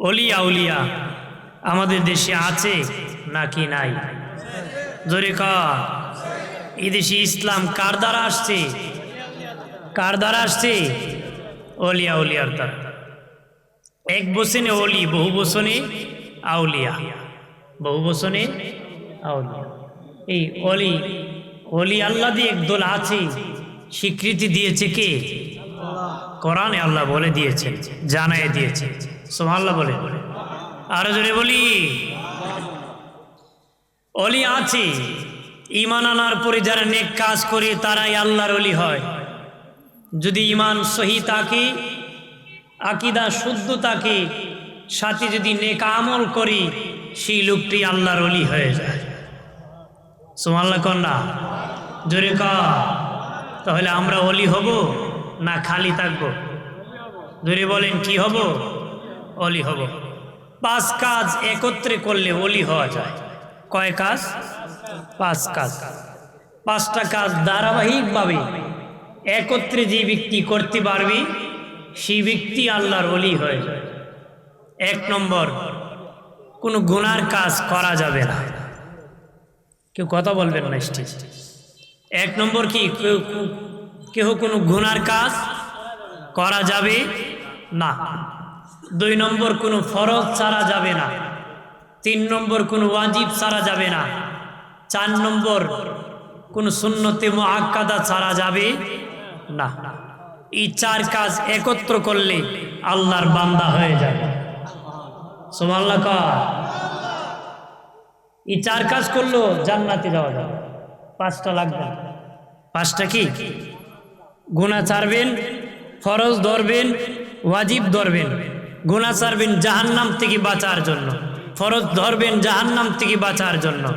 অলিয়া উলিয়া আমাদের দেশে আছে নাকি নাই? জোরে এই ইসলাম কার দ্বারা আসছে? কার দ্বারা আসছে? অলিয়া উলিয়ার দ্বারা। এক বসনে অলি, বহু বসনে আউলিয়া। বহু বসনে আউলিয়া। এই অলি অলি আল্লাহ দিয়ে একদল আছে। স্বীকৃতি দিয়েছে কে? কোরআনে আল্লাহ বলে দিয়েছেন, জানায় দিয়েছে সোমাল্লাহ বলে। আরও জোরে বলি। অলি আছে ইমান আনার পরে যারা নেক কাজ করে, তারাই আল্লাহর অলি হয়। যদি ইমান সহি থাকে, আকিদা শুদ্ধ তাকে সাথে যদি নেক আমল করি, সেই লোকটি আল্লাহর অলি হয়ে যায়। সোমাল্লা কন্যা জোরে ক। তাহলে আমরা অলি হব না খালি থাকব? জোরে বলেন, কি হব? অলি হব। পাঁচ কাজ একত্রে করলে অলি হওয়া যায়। কয় কাজ? পাঁচ কাজ। পাঁচটা কাজ ধারাবাহিকভাবে একত্রে যে ব্যক্তি করতে পারবে সেই ব্যক্তি আল্লাহর অলি হয়ে যায়। এক নম্বর, কোনো গুনার কাজ করা যাবে না। কেউ কথা বলবেন না স্টেজ। এক নম্বর কি, কেউ কেউ কোনো গুনার কাজ করা যাবে না। দুই নম্বর কোনো ফরজ ছাড়া যাবে না। তিন নম্বর কোনো ওয়াজিব ছাড়া যাবে না। চার নম্বর কোনো সুন্নতে মহাক্কাদা ছাড়া যাবে না। এই চার কাজ একত্র করলে আল্লাহর বান্দা হয়ে যাবে। সোমাল্লা এই চার কাজ করল জান্নাতে যাওয়া যাবে। পাঁচটা লাগবে। পাঁচটা কি? গুণা ছাড়বেন, ফরজ ধরবেন, ওয়াজিব ধরবেন। গুণা ছাড়বেন জাহান্নাম থেকে বাঁচার জন্য। ফরজ ধরবেন জাহান্নাম থেকে বাঁচার জন্য।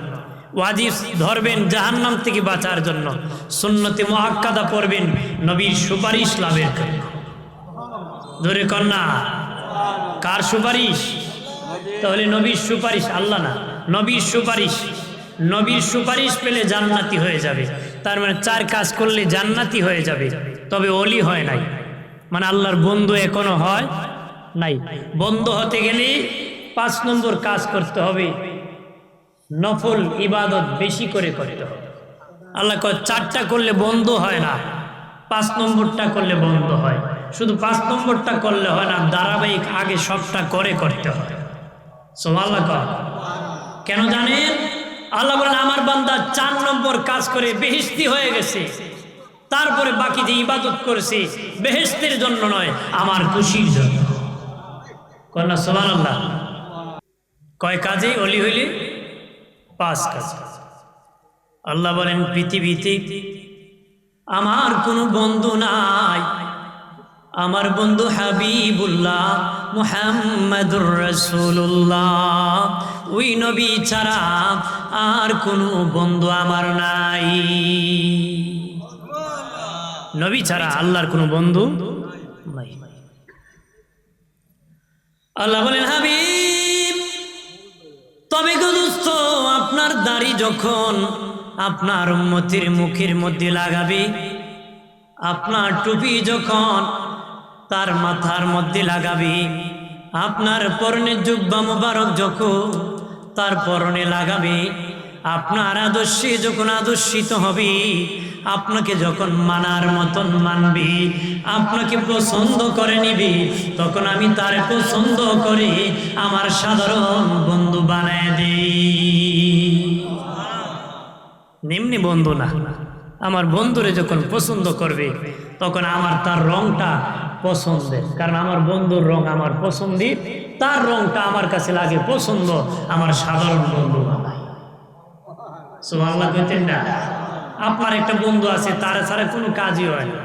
ওয়াজিব ধরবেন জাহান্নাম থেকে বাঁচার জন্য। সুন্নতে মহাক্কাদা পড়বেন নবীর সুপারিশ লাভের ধরে কন্যা কার সুপারিশ? তাহলে নবীর সুপারিশ আল্লাহ না। নবীর সুপারিশ। নবীর সুপারিশ পেলে জান্নাতি হয়ে যাবে। তার মানে চার কাজ করলে জান্নাতি হয়ে যাবে। তবে অলি হয় নাই। মানে আল্লাহর বন্ধু এখনও হয়। নাই। বন্ধ হতে গেলে পাঁচ নম্বর কাজ করতে হবে। নফল ইবাদত বেশি করে করতে হবে। আল্লাহ কয়, চারটা করলে বন্ধ হয় না, পাঁচ নম্বরটা করলে বন্ধ হয়। শুধু পাঁচ নম্বরটা করলে হয় না, ধারাবাহিক আগে সবটা করে করতে হয়। সোমাল্লা কর কেন জানেন? আল্লাহ বলেন, আমার বান্দা চার নম্বর কাজ করে বেহিস্তি হয়ে গেছে। তারপরে বাকি যে ইবাদত করেছে বেহেস্তের জন্য নয়, আমার খুশির জন্য। কন্যা সোমান আল্লাহ। কয় কাজে? অলি হইলে? পাঁচ কাজ। আল্লাহ বলেন, পৃথিবীতে আমার কোনো বন্ধু নাই। আমার বন্ধু হাবিবুল্লাহ মুহাম্মাদুর রাসূলুল্লাহ। ওই নবী ছাড়া আর কোনো বন্ধু আমার নাই। নবী ছাড়া আল্লাহর কোনো বন্ধু নাই আল্লাহ বলেন, হাবিব, তবে দোস্ত, আপনার দাড়ি যখন আপনার উম্মতির মুখের মধ্যে লাগাবে, আপনার টুপি যখন তার মাথার মধ্যে লাগাবে, আপনার পরনে জুব্বা মোবারক যখন তার পরনে লাগাবে, আপনার আদর্শে যখন আদর্শিত হবে আপনাকে যখন মানার মতন মানবি, আপনাকে পছন্দ করে নিবি, তখন আমি তার পছন্দ করে আমার সাধারণ বন্ধু বানায় দিই। নিম্নি বন্ধু না, আমার বন্ধুরে যখন পছন্দ করবে, তখন আমার তার রংটা পছন্দের। কারণ আমার বন্ধুর রং আমার পছন্দের, তার রংটা আমার কাছে লাগে পছন্দ, আমার সাধারণ বন্ধু বানায়। সুবহানাল্লাহ কইতেন না? আপনার একটা বন্ধু আছে, তার ছাড়া কোনো কাজই হয় না।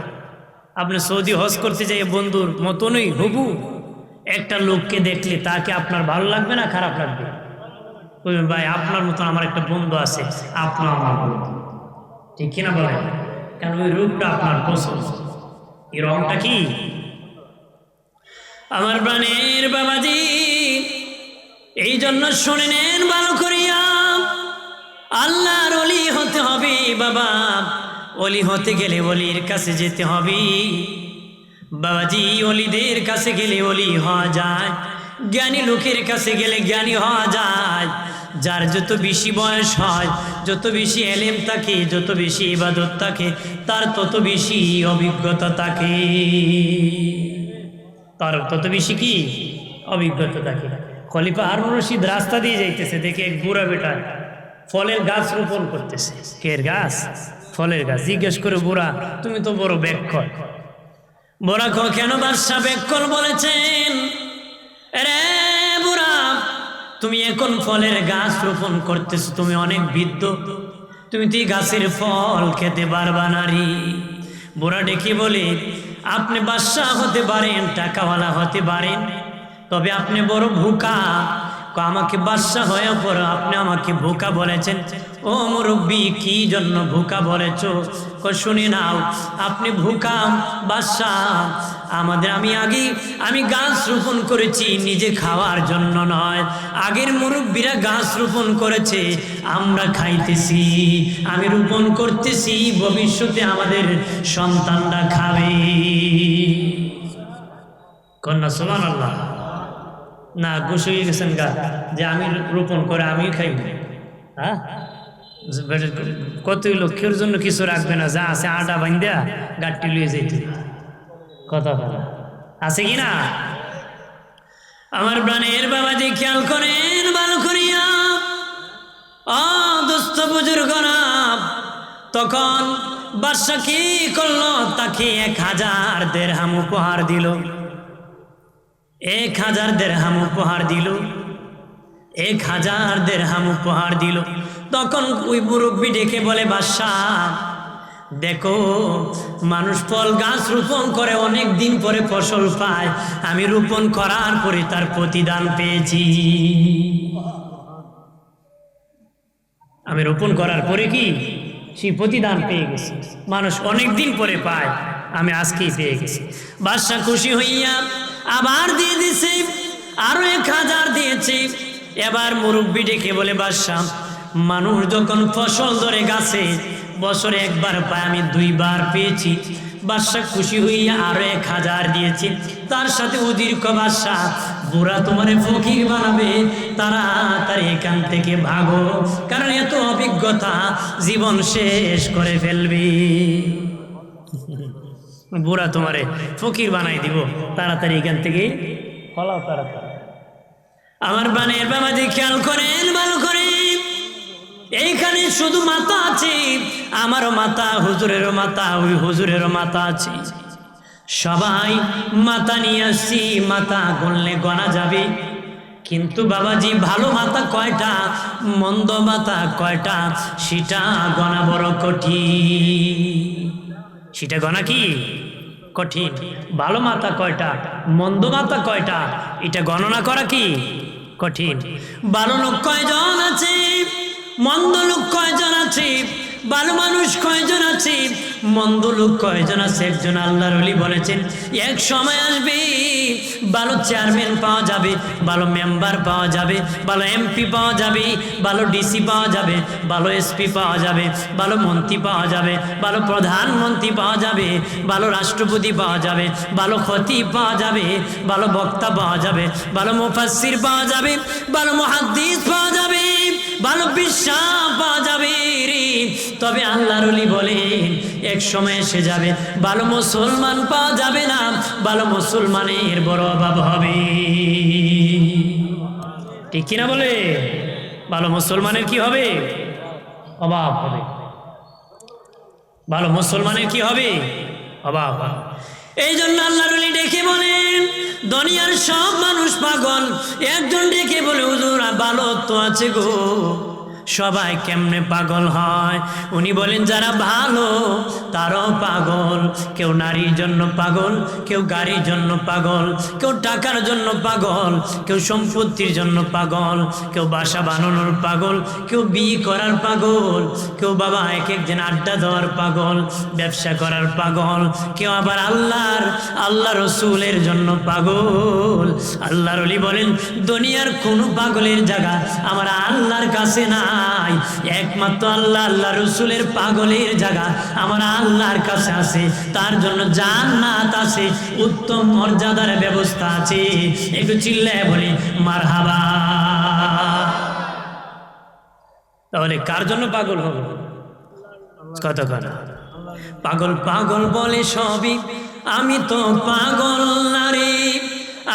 আপনি সৌদি হজ করতে যাই বন্ধুর মতনই হবু, একটা লোককে দেখলে তাকে আপনার ভালো লাগবে না খারাপ লাগবে? ভাই, আপনার মতন আমার একটা বন্ধু আছে আপনার আমার বন্ধু। ঠিক কিনা বলেন? কারণ ওই রূপটা আপনার পছন্দ। এই রংটা কি? আমার প্রাণের বাবাজি, এই জন্য শুনে নেন ভালো করিয়া। বাবা। অলি হতে গেলে অলির কাছে যেতে হবে। বাবাজি অলিদের কাছে গেলে অলি হওয়া যায়। জ্ঞানী লোকের কাছে গেলে জ্ঞানী হওয়া যায়। যার যত বেশি বয়স হয়, যত বেশি এলেম থাকে, যত বেশি ইবাদত থাকে, তার তত বেশি অভিজ্ঞতা থাকে। তার তত বেশি কি? অভিজ্ঞতা থাকে। খলিফা হারুন রশিদ রাস্তা দিয়ে যাইতেছে, দেখে এক বুড়া বেটা। ফলের গাছ রোপণ করতেছে। কের গাছ? ফলের গাছ। জিজ্ঞেস করে বুড়া তুমি তো বড় ব্যাকল বুড়া ক কেন বাদশাহ ব্যাকল বলেছেন? রে বুড়া তুমি এখন ফলের গাছ রোপণ করতেছো, তুমি অনেক বৃদ্ধ। তুমি তো এই গাছের ফল খেতে পারবা নারী বুড়া ডেকে বলে, আপনি বাদশাহ হতে পারেন, টাকাওয়ালা হতে পারেন, তবে আপনি বড় ভুকা। আমাকে বাদশাহ হয়ে পর আপনি আমাকে ভুকা বলেছেন। ও মুরব্বী, কি জন্য ভুকা বলেছ? শুনে নাও, আপনি ভুকা বাদশাহ আমাদের, আমি আগে, আমি গাছ রোপণ করেছি, নিজে খাওয়ার জন্য নয়। আগের মুরব্বীরা গাছ রোপণ করেছে, আমরা খাইতেছি, আমি রোপণ করতেছি, ভবিষ্যতে আমাদের সন্তানরা খাবে। কন্যা সোমান আল্লাহ না গুছ হয়ে গেছেন গা, যে আমি রোপণ করে আমি খাই হ্যাঁ? কত লক্ষ্যের জন্য কিছু রাখবে না, যা আছে আটা বান্ধা গাড়টি লুয়ে যেতে কথা বলা। আছে কি না? আমার প্রাণের বাবাজি খেয়াল করেন, ভালো করিয়া দুস্থ বুজুর্গ তখন বাদশা কি করল? তাকে এক হাজার দেড়হাম উপহার দিল। এক হাজার দেড়হাম উপহার দিল। এক হাজার দেড়হাম উপহার দিল। তখন ওই মুরব্বী ডেকে বলে, বাদশাহ, দেখো, মানুষ ফল গাছ রোপণ করে, অনেক দিন পরে ফসল পায়। আমি রোপণ করার পরে তার প্রতিদান পেয়েছি। আমি রোপণ করার পরে কি? সেই প্রতিদান পেয়ে গেছি। মানুষ অনেক দিন পরে পায়, আমি আজকেই পেয়ে গেছি। বাদশাহ খুশি হইয়া আবার দিয়ে দিছে, আরও এক হাজার দিয়েছে। এবার মুরব্বী ডেকে বলে, বাদশাহ, মানুষ যখন ফসল ধরে গাছে, বছরে একবার পায়, আমি দুইবার পেয়েছি। বাদশাহ খুশি হইয়া আরও এক হাজার দিয়েছি। তার সাথে অদীর্ঘ বাদশাহ, বুড়া তোমারে ফকির বানাবে তারা তার এখান থেকে ভাগো, কারণ এত অভিজ্ঞতা জীবন শেষ করে ফেলবে। বুড়া তোমারে ফকির বানাই দিব। তাড়াতাড়ি এখান থেকে ফলাও তাড়াতাড়ি। আমার বানের বাবাজি খেয়াল করেন, ভালো করে। এইখানে শুধু মাথা আছে, আমারও মাথা হুজুরেরও মাথা ওই হুজুরেরও মাথা আছে। সবাই মাথা নিয়ে আসছি মাথা গণলে গণা যাবে। কিন্তু বাবাজি ভালো মাথা কয়টা, মন্দ মাথা কয়টা, সেটা গণা বড় কঠিন। সেটা গনা কি? কঠিন। ভালো মাতা কয়টা? মন্দ মাথা কয়টা? এটা গণনা করা কি? কঠিন। ভালো লোক কয়জন আছে? মন্দ লোক কয়জন আছে? ভালো মানুষ কয়জন আছে মন্দ লোক কয়জন আছে একজন আল্লাহর অলি বলেছেন এক সময় আসবে ভালো চেয়ারম্যান পাওয়া যাবে ভালো মেম্বার পাওয়া যাবে ভালো এমপি পাওয়া যাবে ভালো ডিসি পাওয়া যাবে ভালো এসপি পাওয়া যাবে ভালো মন্ত্রী পাওয়া যাবে ভালো প্রধানমন্ত্রী পাওয়া যাবে ভালো রাষ্ট্রপতি পাওয়া যাবে ভালো খতিব পাওয়া যাবে ভালো বক্তা পাওয়া যাবে ভালো মুফাসির পাওয়া যাবে ভালো মহাদ্দিস পাওয়া যাবে ভালো বিশ্বাস তবে আল্লাহর অলি এক সময় এসে যাবে। ভালো মুসলমান পাওয়া যাবে না, ভালো মুসলমানের বড় অভাব হবে। ঠিক কিনা বলে? ভালো মুসলমানের কি হবে? অভাব হবে। ভালো মুসলমানের কি হবে? অভাব এই জন্য আল্লাহ ডেকে বলেন, দুনিয়ার সব মানুষ পাগল। একজন ডেকে বলে, হুজুর, ভালো তো আছে গো। সবাই কেমনে পাগল হয়? উনি বলেন, যারা ভালো, তারাও পাগল। কেউ নারীর জন্য পাগল, কেউ গাড়ির জন্য পাগল, কেউ টাকার জন্য পাগল, কেউ সম্পত্তির জন্য পাগল, কেউ বাসা বানানোর পাগল, কেউ বিয়ে করার পাগল, কেউ বাবা এক একদিন আড্ডা দেওয়ার পাগল, ব্যবসা করার পাগল, কেউ আবার আল্লাহর, আল্লাহ রসুলের জন্য পাগল। আল্লাহর বলেন, দুনিয়ার কোনো পাগলের জায়গা আমার আল্লাহর কাছে না নাই। একমাত্র আল্লাহ আল্লাহ রসুলের পাগলের জায়গা আমার আল্লাহর কাছে আছে। তার জন্য জান্নাত আছে, উত্তম মর্যাদার ব্যবস্থা আছে। একটু চিল্লায় বলি মার তাহলে কার জন্য পাগল হব? কথা পাগল পাগল বলে সবই। আমি তো পাগল নারী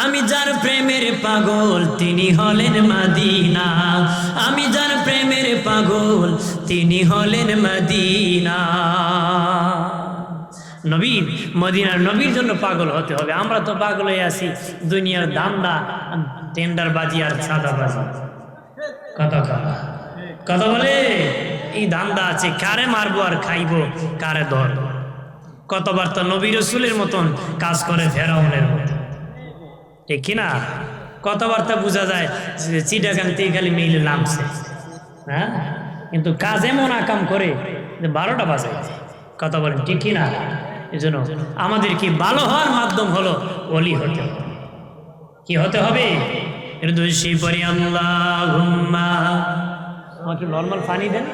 আমি যার প্রেমের পাগল, তিনি হলেন মাদিনা। আমি যার প্রেমের পাগল, তিনি হলেন মদিনা। নবীন মদিনার নবীর জন্য পাগল হতে হবে। আমরা তো পাগল হয়ে আছি। দুনিয়ার দান্দা, টেন্ডার বাজি আর সাদা বাজি। কথা কথা কথা বলে? এই ধান্দা আছে, কারে মারবো আর খাইবো? কারে ধর? কতবার তো নবী রসুলের মতন কাজ করে ফেরাউনের মতন ঠিক কিনা? কতবার তা বোঝা যায় থেকে খালি মিলে নামছে। হ্যাঁ কিন্তু কাজ এমন আকাম করে যে বারোটা বাজে কথা বলেন ঠিক কিনা এই জন্য আমাদের কি ভালো হওয়ার মাধ্যম হলো অলি হতে হবে কি হতে হবে এটা দুষি পরি আল্লাহ আমাকে নর্মাল পানি দেন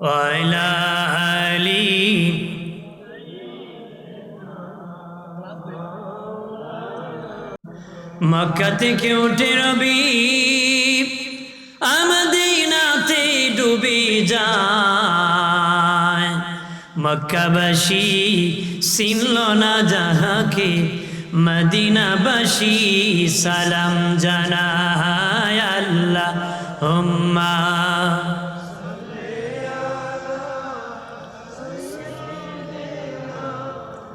وعلى آله মক্কা থেকে উঠে রবি, আমাদিনাতে ডুবে যায়। মক্কাবাসী চিনল না যাহাকে, মদিনাবাসী সালাম জানায় আল্লাহ হুম্মা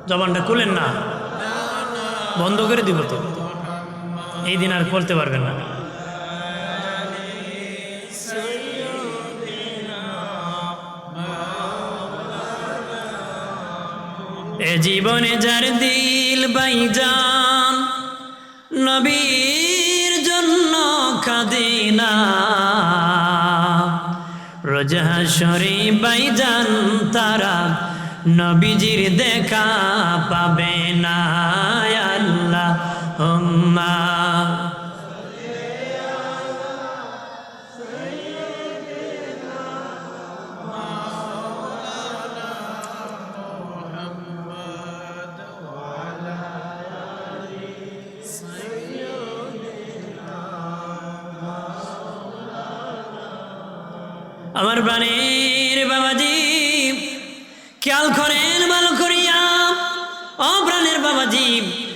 জবানটা খুলেন না? বন্ধ করে দিব তো। এই দিন আর করতে পারবেন না। এ জীবনে যার দিল বাইজান, নবীর জন্য কাঁদে না। রোজাহাসরে বাইজান তারা নবীজির দেখা পাবে না। আল্লাহ হুম্মা আমার প্রাণের বাবাজি খেয়াল করেন